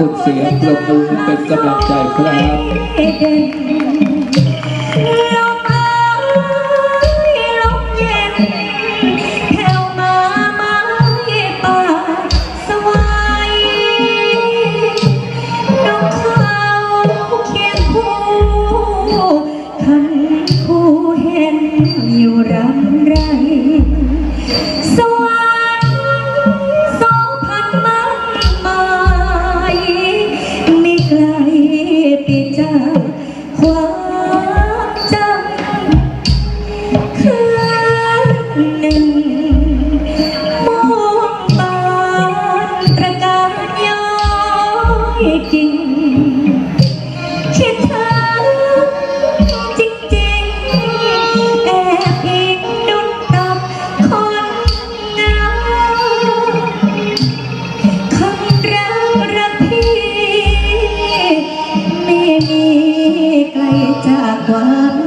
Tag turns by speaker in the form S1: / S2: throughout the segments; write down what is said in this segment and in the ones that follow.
S1: คุณเสียงปรบมือเป็นกำลังใจครับ
S2: เด่นลมเอ้ยลมเย็ ความ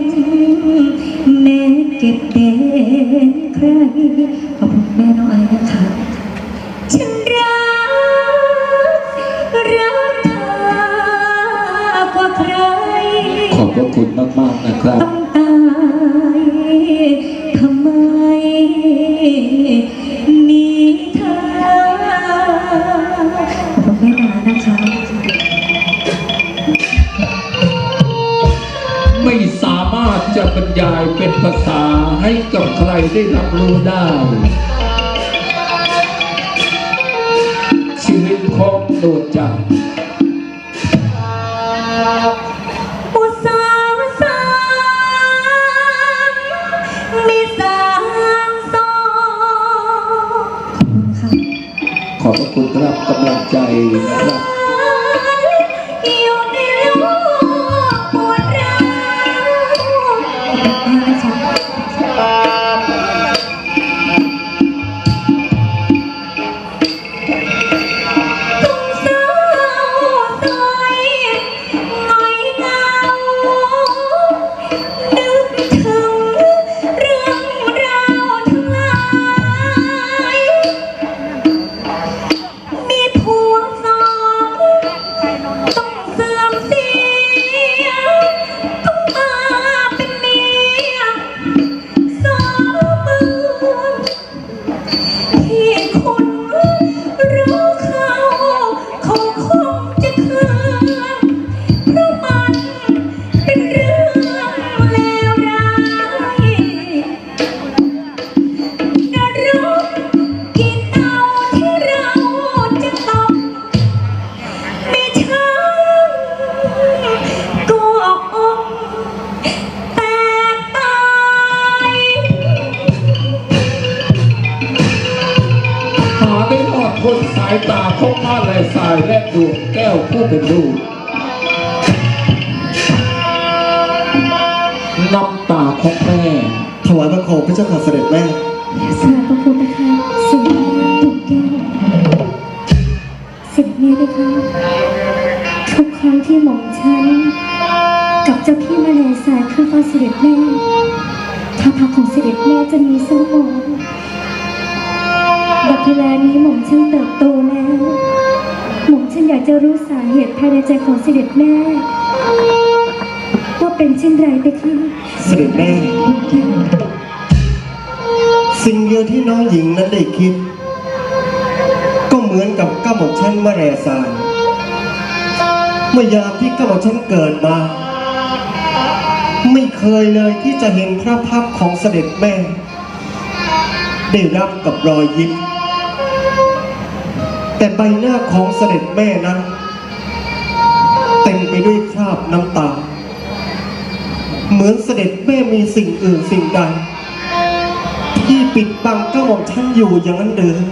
S2: น แม้เก็บเด่นใคร ขอบคุณแม่น้องไอ้นะคะฉันรัก รักเธอกว่าใคร
S1: ขอบพระคุณมากๆนะครับ
S2: ต้องตายทำไม มีเธอ
S1: จะบรรยายเป็นภาษาให้กับใครได้รับรู้ได้ชีวิตของโดดจักร
S2: อุตสาห์สร้างมีสร้างสองขอบคุณค่ะ
S1: ขอบพระคุณครับกำลังใจนะครับ
S2: หาได้
S1: รอดพ้นสายตาของมาลายสายและดวงแก้วผู้เป็นลูกน้ำตาของแม่
S3: ถวายพระโคมพระเจ้าค่ะเสด็จแม่
S2: สาธุพระค่ะสิ่งแรกทุกแก้วเสิ่งนี้เลยค่ะทุกครั้งที่หม่อมฉัน กับเจ้าพี่มาเลสายขึ้นฟ้าเสด็จแม่ท่าทางของเสด็จแม่จะมีเศร้าหมอง เวลานี้หม่อมฉันเติบโตแล้ว หม่อมฉันอยากจะรู้สาเหตุภายในใจของเสด็จแม่ ว่าเป็นเช่นไรไปคะ
S3: เสด็จแม่ สิ่งเดียวที่น้องหญิงนั้นได้คิด ก็เหมือนกับก้าหม่อมชั้นมาแรสายเมื่อยามที่ก้าหม่อมชั้นเกิดมา ไม่เคยเลยที่จะเห็นพระพักของเสด็จแม่ ได้รับกับรอยยิ้ม แต่ใบหน้าของเสด็จแม่นั้น เต็มไปด้วยคราบน้ำตา เหมือนเสด็จแม่มีสิ่งอื่นสิ่งใด ที่ปิดบังเจ้าของฉันอยู่อย่างนั้นเดิม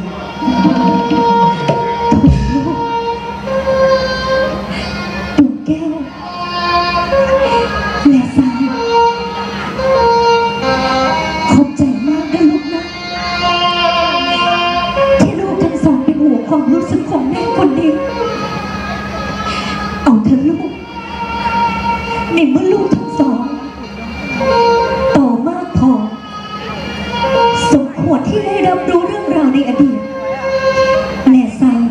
S2: วรที่ได้รับรู้เรื่องราวในอดีตและสาย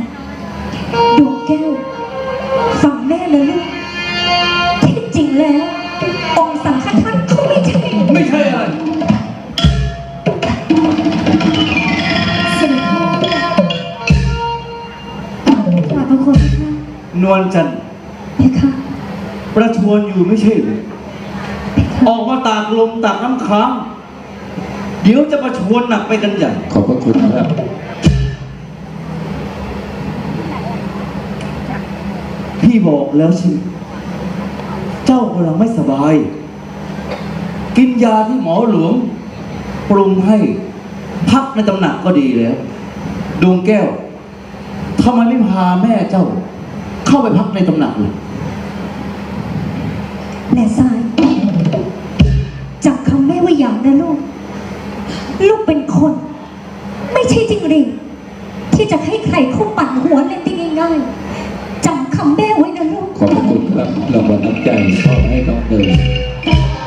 S2: ดวงแก้ว ฟังแม่นะลูกที่จริงแล้ว องค์สังฆทานเขาไม่ใช่
S1: ไม่ใช่อะไร
S2: เสด็จพ่อกราบพระคุณค่ะ
S4: นวลจันทร์
S2: เพคะ
S4: ประชวนอยู่ไม่ใช่หรือออกมาตากลมตากน้ำค้าง เดี๋ยวจะประชวนหนักไปกันใหญ่
S1: ขอบพระคุณครับ
S4: พี่บอกแล้วใช่ไหมเจ้ากำลังไม่สบาย กินยาที่หมอหลวง ปรุงให้ พักในตำหนักก็ดีแล้ว ดวงแก้วทำไมไม่พาแม่เจ้า เข้าไปพักในตำหนักเลย
S2: แม่ทรายจำคำแม่ไว้อย่างนะลูก ลูกเป็นคน ไม่ใช่จริงหรีที่จะให้ใครเข้าปั่นหัวเล่นได้ง่ายๆจำคำแม่ไว้นะลูก
S1: ขอบคุณครับรางวัลน้ำใจมอบให้น้องเนย